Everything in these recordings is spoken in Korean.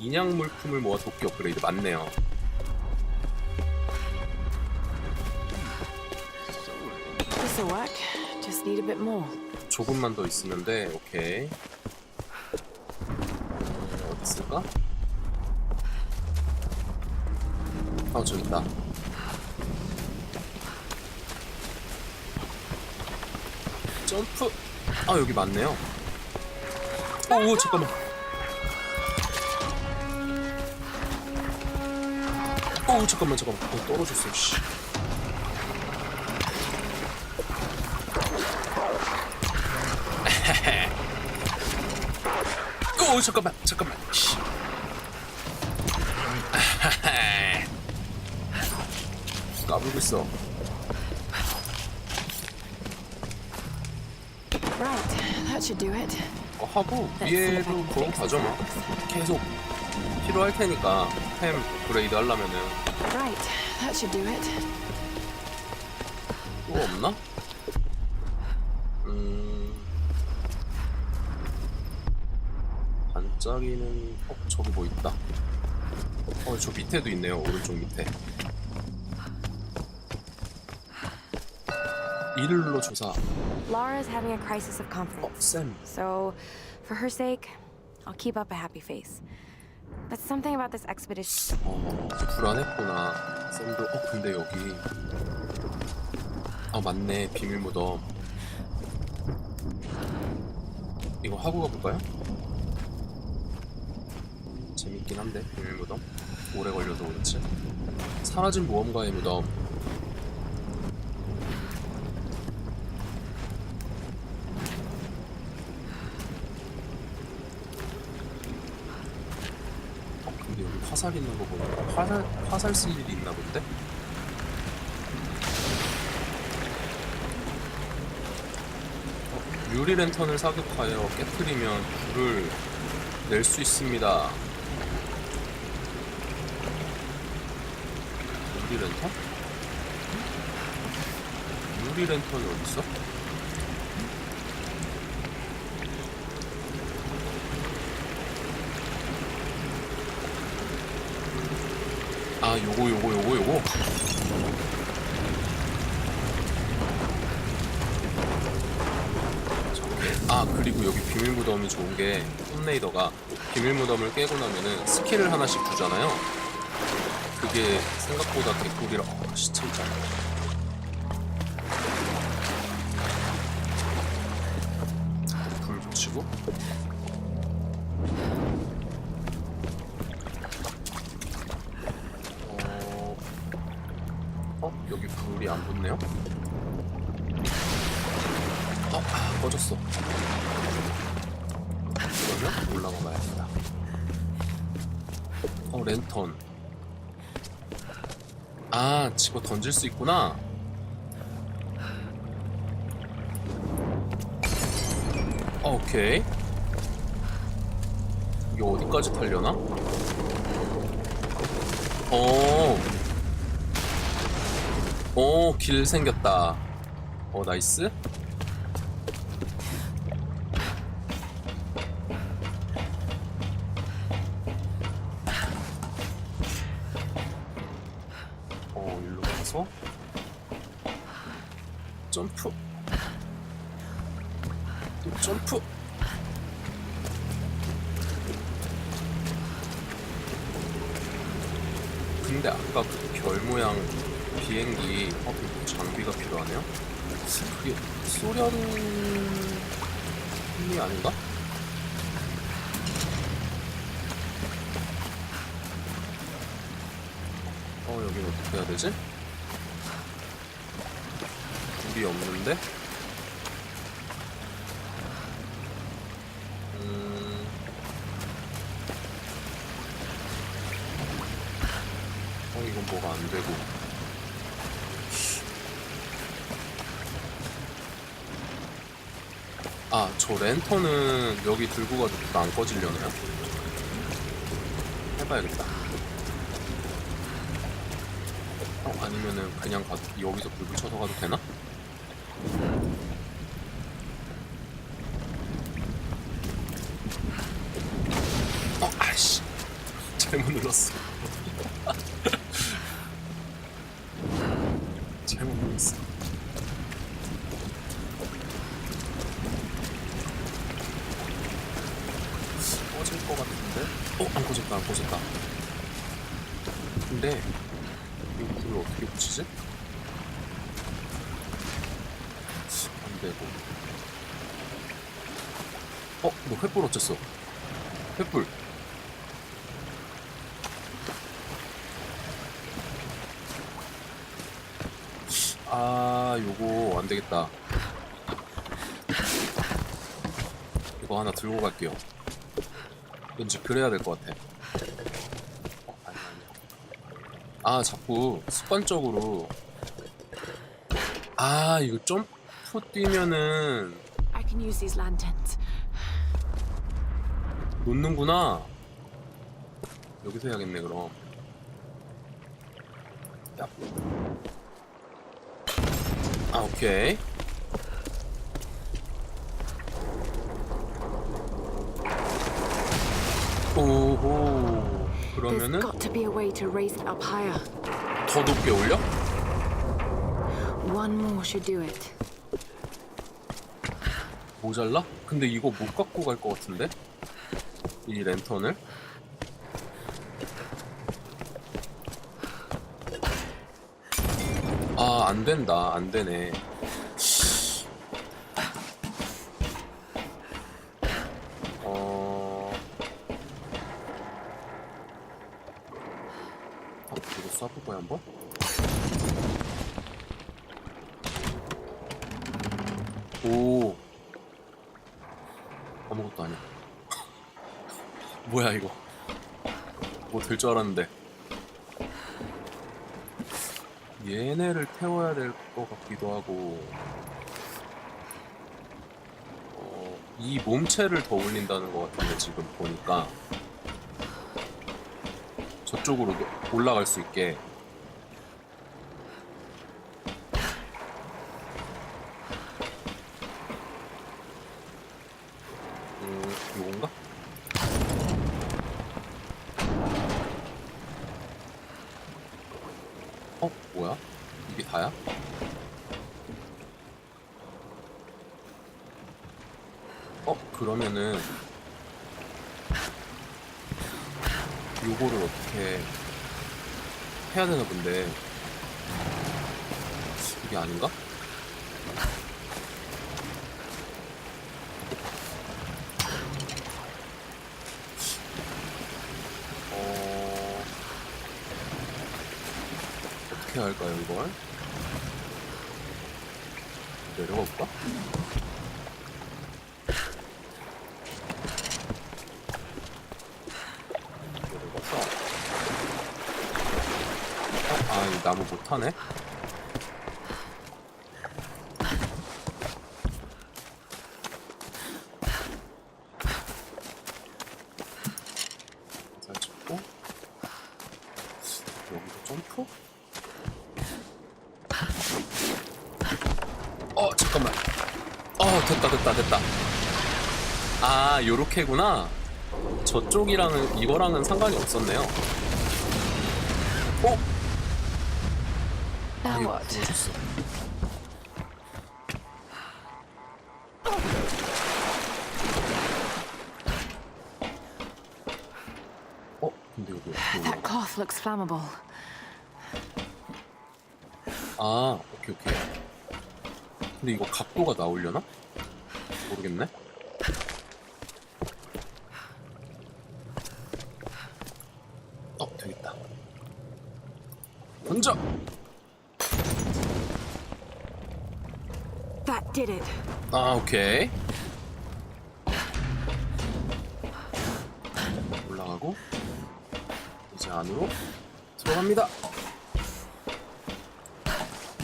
인양 물품을 모아 도끼 업그레이드 맞네요. This'll work. Just need a bit more. 조금만 더 있으면 돼. 오케이. 음, 어디 있을까? 아 저기 있다. 점프. 아 여기 맞네요. 오, 오 잠깐만. 오 잠깐만 잠깐만. 어, 떨어졌어. 씨. 오 잠깐만 잠깐만 씨. 까불고 있어 Right, that should do it. 어, 하고 위에도 그건 가져 마 계속 필요할 테니까 템 업그레이드 하려면은 Right, that should do it. 또 없나? 음 반짝이는 어 저기 뭐 있다 어 저 밑에도 있네요 오른쪽 밑에 눌러 조사 Laura's having a crisis of 어 confidence. 쌤 So, for her sake, I'll keep up a happy face. But something about this expedition. 어, 불안했구나. 쌤도, 어, 근데 여기. 아, 맞네. 비밀 무덤. 이거 하고 가볼까요? 재밌긴 한데, 비밀 무덤. 오래 걸려도 그렇지. 사라진 모험가의 무덤. 어, 근데 여기 화살 있는 거 보니까 화살, 화살 쓸 일이 있나 본데? 어, 유리 랜턴을 사격하여 깨뜨리면 불을 낼 수 있습니다. 유리 랜턴? 유리 랜턴이 어딨어? 아 요거 요거 요거 요거. 아 그리고 여기 비밀 무덤이 좋은 게 홈레이더가 비밀 무덤을 깨고 나면은 스킬을 하나씩 주잖아요. 그게 생각보다 개꿀이라 어 시체 있 어? 여기 불이 안 붙네요? 어? 아, 꺼졌어. 그러면 올라가 봐야겠다. 어, 랜턴. 아, 집어 던질 수 있구나. 어, 오케이. 이게 어디까지 탈려나? 어. 오, 길 생겼다. 어, 나이스. 어, 일로 가서 점프. 또 점프. 근데 아까 그 별 모양 비행기 어 장비가 필요하네요. 그게 소련이 아닌가? 어 여긴 어떻게 해야 되지? 불이 없는데? 아 저 랜턴은 여기 들고 가도 안 꺼지려나요? 해봐야겠다 어 아니면은 그냥 가, 여기서 불 붙여서 가도 되나? 어 아이씨 잘못 눌렀어. 잘못 눌렀어. 꺼질 것 같은데? 어? 안 꺼졌다, 안 꺼졌다. 근데 이거 불을 어떻게 붙이지? 안 되고. 어? 너 횃불 어쨌어? 횃불. 아, 요거 안 되겠다. 이거 하나 들고 갈게요. 왠지 그래야 될 것 같아. 어, 아니, 아니. 아, 자꾸 습관적으로. 아, 이거 점 프 뛰면은 I can use these lanterns. 놓는구나. 여기서 해야겠네, 그럼. 야. 아, 오케이. 오호. There's 그러면은 got to be a way to raise it up higher. 더 높게 올려? One more should do it. 모자라? 근데 이거 못 갖고 갈 것 같은데? 이 랜턴을? 아, 안 된다. 안 되네. 어. 아, 이거 쏴볼 거야, 한번? 오. 아무것도 아니야. 뭐야 이거? 뭐 될 줄 알았는데. 얘네를 태워야 될 것 같기도 하고. 어, 이 몸체를 더 올린다는 것 같은데 지금 보니까 저쪽으로 올라갈 수 있게. 음, 요건가? 어? 뭐야? 이게 다야? 어? 그러면은 요거를 어떻게 해야 되나 본데 이게 아닌가? 어... 어떻게 할까요, 이걸? 내려가 볼까? 내려가서 어? 아, 이 나무 못하네? 잘 찍고. 여기서 점프? 어 잠깐만. 어 됐다 됐다 됐다. 아 요렇게구나. 저쪽이랑은 이거랑은 상관이 없었네요 What? 부러졌어 어? 근데 이거 올라가? That cloth looks flammable. 아, 오케이, 오케이. 근데 이거 각도가 나오려나? 모르겠네. 어, 되겠다. 던져! Did it. 아, 오케이. 올라가고, 이제 안으로 들어갑니다.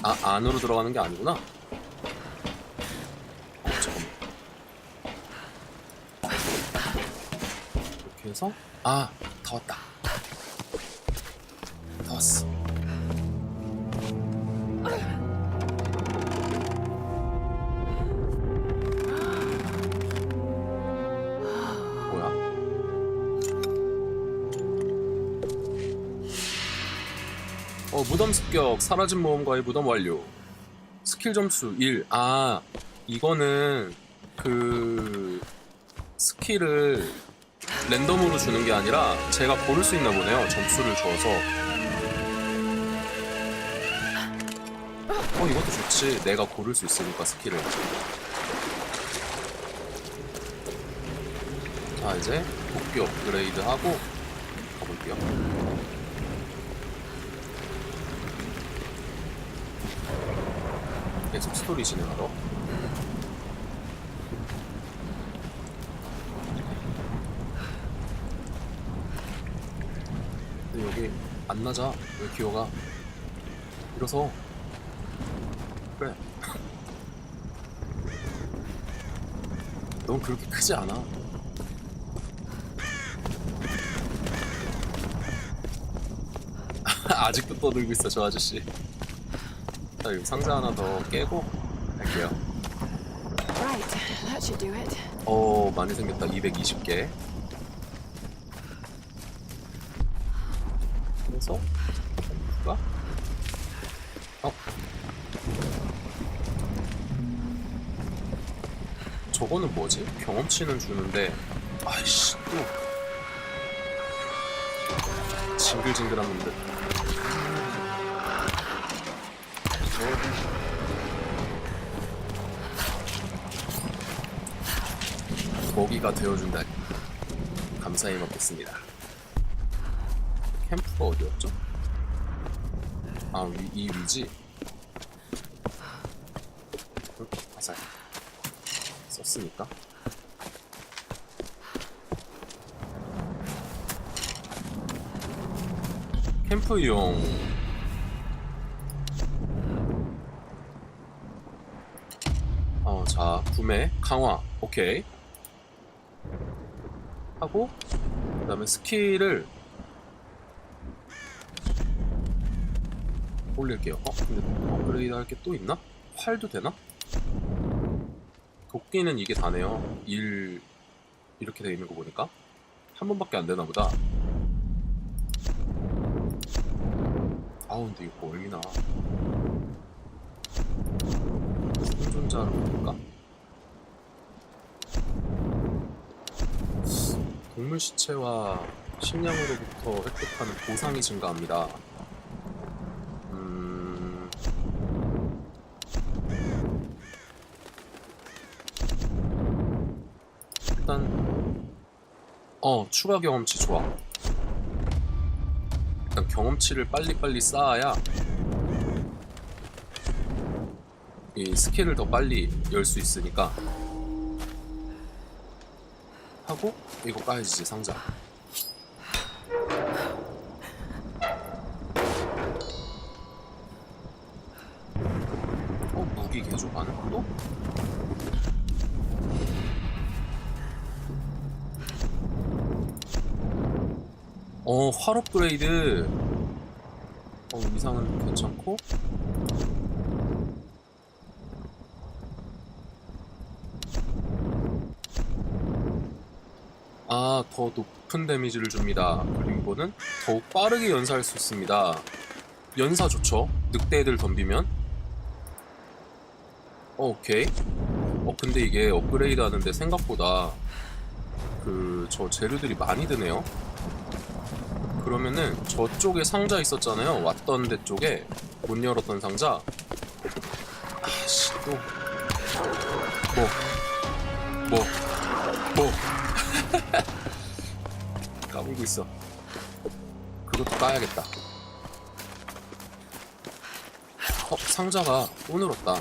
아, 안으로 들어가는 게 아니구나. 어, 잠깐만. 이렇게 해서, 아, 다 왔다. 다 어, 무덤 습격, 사라진 모험가의 무덤 완료. 스킬 점수 1. 아, 이거는 그 스킬을 랜덤으로 주는 게 아니라 제가 고를 수 있나 보네요. 점수를 줘서. 어, 이것도 좋지. 내가 고를 수 있으니까 스킬을. 자, 이제 도끼 업그레이드 하고 가볼게요. 계속 스토리 진행하러. 근데 여기 안 낮아. 왜 기어가? 일어서. 그래. 넌 그렇게 크지 않아. 아직도 떠들고 있어 저 아저씨. 자 여기 상자 하나 더 깨고 갈게요. Right, that should do it. 어 많이 생겼다 220개. 그래서 누가? 어 저거는 뭐지? 경험치는 주는데 아이씨 또 징글징글한 놈들. 먹이가 되어준다. 감사히 먹겠습니다. 캠프가 어디였죠? 아, 위, 이 위지? 응? 화살. 썼으니까. 캠프용. 어, 자, 구매, 강화. 오케이. 하고 그 다음에 스킬을 올릴게요 어? 근데 업그레이드 할 게 또 있나? 활도 되나? 도끼는 이게 다네요 1 이렇게 돼 있는 거 보니까 한 번밖에 안 되나 보다 아우 근데 이거 멀미나 생존자로 볼까? 동물 시체와 식량으로부터 획득하는 보상이 증가합니다. 음... 일단 어 추가 경험치 좋아. 일단 경험치를 빨리빨리 쌓아야 이 스킬을 더 빨리 열 수 있으니까 하고 이거 까야지 상자 어 무기 개조가는 또? 어, 활 업그레이드. 어, 이상은 괜찮고. 아, 더 높은 데미지를 줍니다. 그리고 이거는 더욱 빠르게 연사할 수 있습니다. 연사 좋죠? 늑대들 덤비면. 어, 오케이. 어, 근데 이게 업그레이드 하는데 생각보다 그 저 재료들이 많이 드네요. 그러면은 저쪽에 상자 있었잖아요. 왔던 데 쪽에 못 열었던 상자. 아씨 또 뭐. 뭐. 뭐. 까불고 있어. 그것도 까야겠다. 어, 상자가 또 늘었다. 어,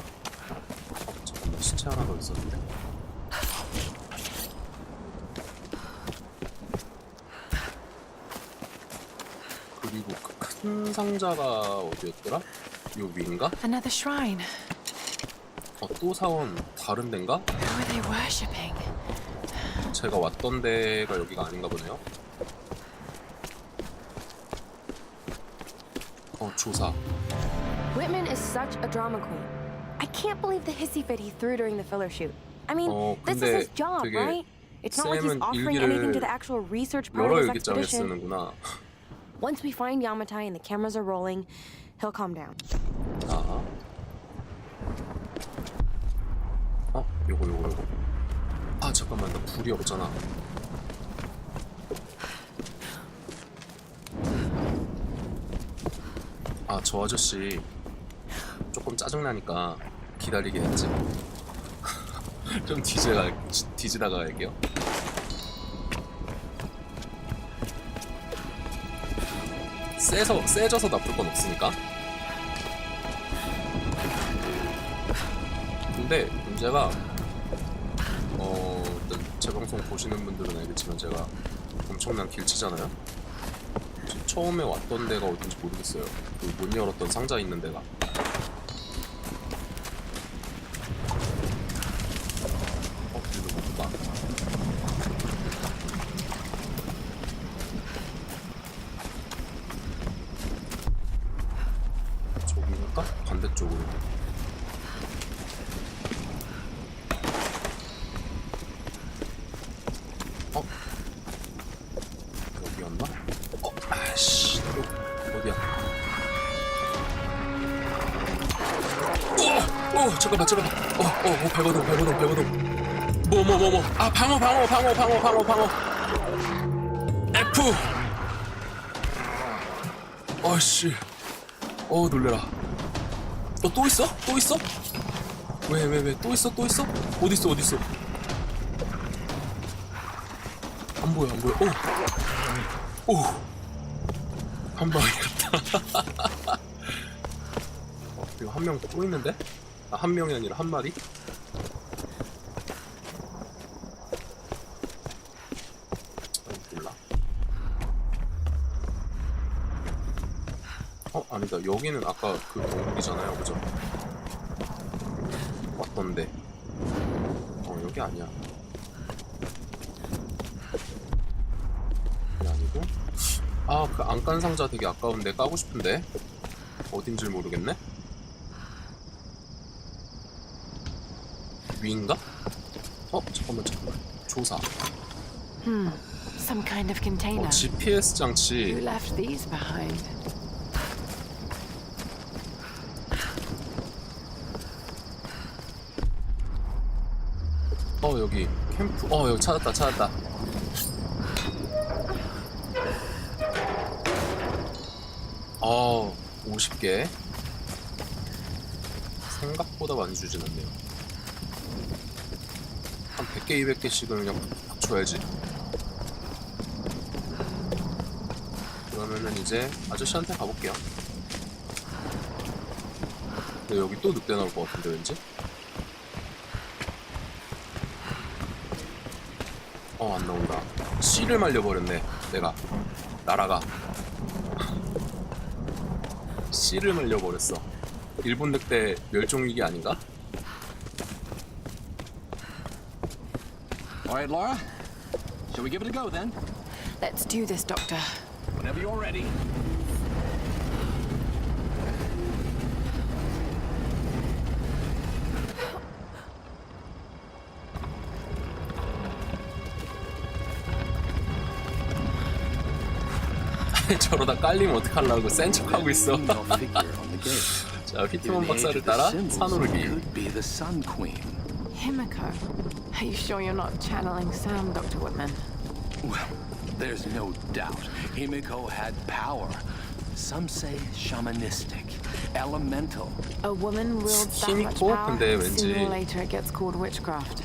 잠깐만, 시체 하나 더 있었는데. 그리고 그 큰 상자가 어디였더라? 요 위인가? Another shrine. 어, 또 사원 다른 데인가? Who are they worshipping? 제가 왔던 데가 여기가 아닌가 보네요. 조사. Whitman is such a drama queen. I can't believe the hissy fit he threw during the filler shoot. I mean, 어, this 근데 is his job, 되게 right? It's not like he's 쌤은 offering anything to 일기를 the actual research part 여러 of his 일기장에 expedition. 쓰는구나. Once we find Yamatai and the cameras are rolling, He'll calm down. 자. 어, 요거 요거 요거. 아 잠깐만 나 불이 없잖아. 아 저 아저씨 조금 짜증나니까 기다리게 했지. 좀 뒤지다가 뒤지다가 갈게요. 세서 세져서 나쁠 건 없으니까. 근데 문제가 어 일단 제 방송 보시는 분들은 알겠지만 제가 엄청난 길치잖아요. 처음에 왔던 데가 어딘지 모르겠어요. 그 문 열었던 상자 있는 데가. 어, 일로 못 가. 저기일까? 반대쪽으로. 잠깐만 잠깐만 어! 어! 어! 발버둥 발버둥 발버둥 뭐 뭐 뭐 뭐 아 방어 방어 방어 방어 방어 방어 F 어씨 어 놀래라 어또 있어? 또 있어? 왜 왜 왜 또 있어 또 있어? 어디 있어 어디 있어 안 보여 안 보여 오! 오! 한 방이었다 어, 이거 한 명 또 있는데? 아, 한 명이 아니라 한 마리? 어, 몰라. 어? 아니다. 여기는 아까 그 동굴이잖아요. 그죠? 왔던데. 어 여기 아니야. 이게 아니고? 아그 안 깐 상자 되게 아까운데. 까고 싶은데? 어딘지 모르겠네 위인가? 어 잠깐만 잠깐만 조사 Hmm. Some kind of container. 어, GPS Who 장치 left these behind? 어 여기 캠프 어 여기 찾았다 찾았다 어 50개 생각보다 많이 주진 않네요 한 100개 200개씩은 그냥 팍 줘야지 그러면은 이제 아저씨한테 가볼게요 근데 여기 또 늑대 나올 것 같은데 왠지 어, 안 나온다. 씨를 말려버렸네, 내가. 나라가. 씨를 말려버렸어. 일본 늑대 멸종위기 아닌가? All right, Laura. Shall we give it a go then? Let's do this, Doctor. Whenever you're ready. 저러다 깔리면 어떡하려고 센 척하고 있어. Female figure on the gate. 자, Given 피트먼 the age 박사를 of the 따라 symbols, 산오르기. it could be the Sun Queen. Himiko. Are you sure you're not channeling Sam, Dr. Whitman? Well, there's no doubt Himiko had power. Some say shamanistic, elemental. A woman wields that much Himiko? power. 근데 Sooner or 왠지- later it gets called witchcraft.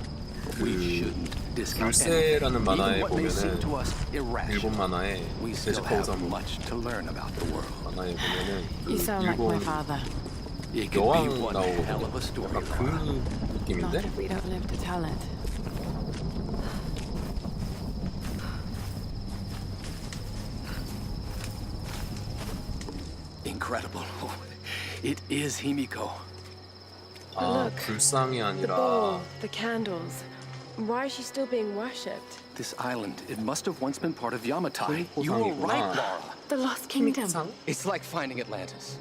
We 그 shouldn't discount 불새라는 anything, 만화에 even what may seem 보면은 to us 일본 irrational. 만화에 We still 데스파 have 오사무 much to learn about the world. 만화에 보면은 그 You sound like my 일본 father. It could 여왕 be one hell of 나오거든요. a story. 약간 그 Laura. Not 느낌인데? if we don't live to tell it. It is Himiko. 아, Look, 불상이 The 아니라 bowl, the candles. Why is she still being worshipped? This island, it must have once been part of Yamatai. You were 보상이구나. right, Laura. The Lost Kingdom. 상? It's like finding Atlantis.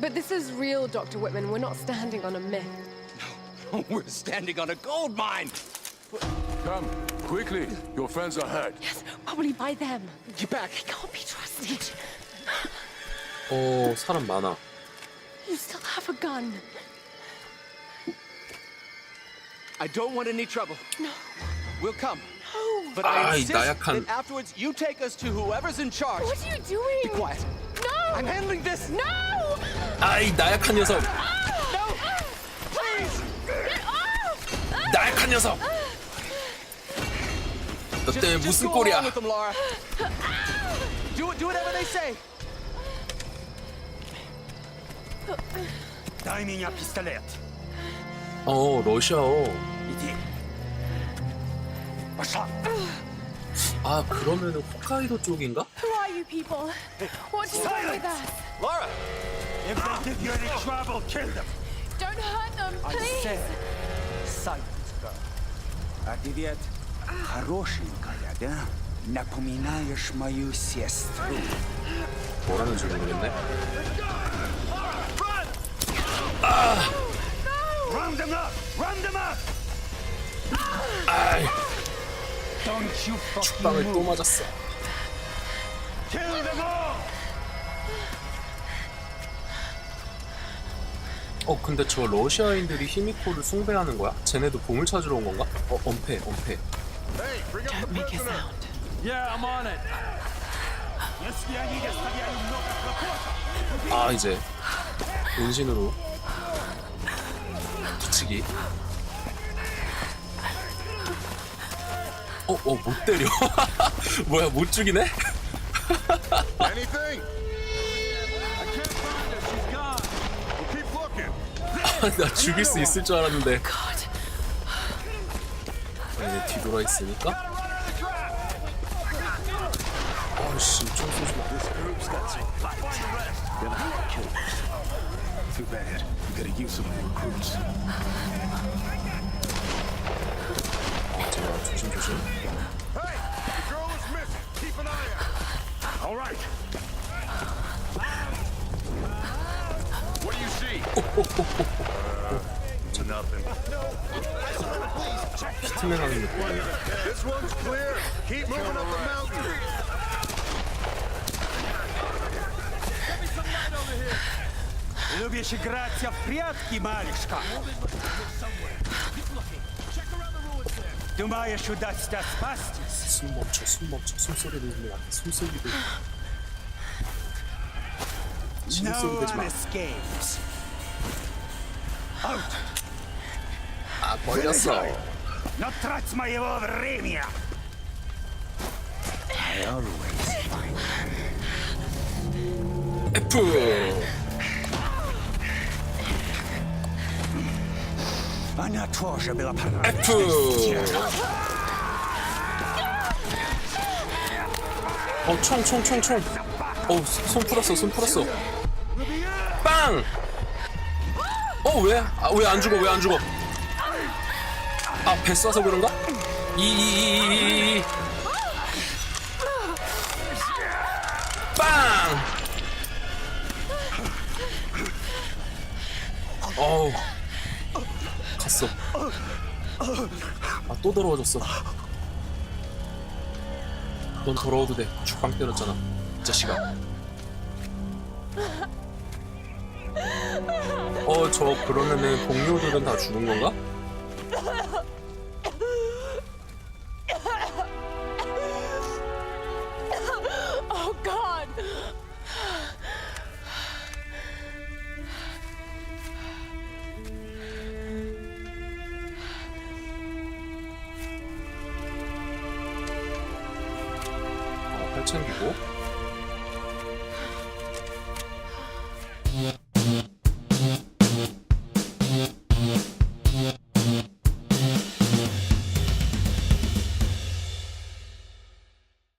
But this is real, Dr. Whitman. We're not standing on a myth. We're standing on a gold mine. Come, quickly. Your friends are hurt. Yes, probably by them. Get back. Can't be trusted. 어, 사람 많아. You still have a gun. I don't want any trouble. No. We'll come. No. But I Ay, insist 나약한. that afterwards you take us to whoever's in charge. What are you doing? Be quiet. No. I'm handling this. No. 아이 나약한 녀석 No! Please. Get off. 나약한 녀석 너 Just, 때문에 just 무슨 go along 꼴이야 with them, Laura. Do it. Do whatever they say. Дай меня пистолет. 어 러시아어 Иди. Пошла. 아 그러면은 홋카이도 쪽인가? Who are you people? What do you want with us? Laura. If they give you any trouble, kill them. Don't hurt them, I please. said, silence, girl. А ты ведь хорошенькая, да? Напоминаешь мою сестру. 뭐라는지 모르겠네 Run them up! Run them up! 아이 Don't you fucking 빵을 또 move. 맞았어 Kill them all! 어 근데 저 러시아인들이 히미코를 숭배하는 거야? 쟤네도 보물 찾으러 온 건가? 어 엄폐 엄폐 Don't make a sound. Yeah, I'm on it. Если они доставляют много хлопот, 아 이제 은신으로 뒤치기 어 어 못 때려 뭐야 못 죽이네? 나 죽일 수 있을 줄 알았는데. 이제 뒤돌아 있으니까 어씨 좀 쏘지 마 Gotta use some recruits. Hey! The girl is missing! Keep an eye out! All right! What do you see? uh, nothing. This one's clear! Keep moving up the mountain! Lubię się grać ja w prятки, Малюшка. Думаешь, удастся спастись? Sun mocno, sun mocno, sun sobie wyzmylaki, sobie. No one escapes. Out! A moja są. No trać mojego времени! I always find Puh. A na tworze była parada. 어, 총, 총, 총, 총. 어, 손 풀었어, 손 풀었어. 빵! 어, 왜? 아, 왜 안 죽어, 왜 안 죽어? 아, 배 써서 그런가? 이, 이, 이, 이, 이. 빵! 어우. 또 더러워졌어. 넌 더러워도 돼. 죽방 때렸잖아 이 자식아. 어 저 그러면은 동료들은 다 죽은 건가?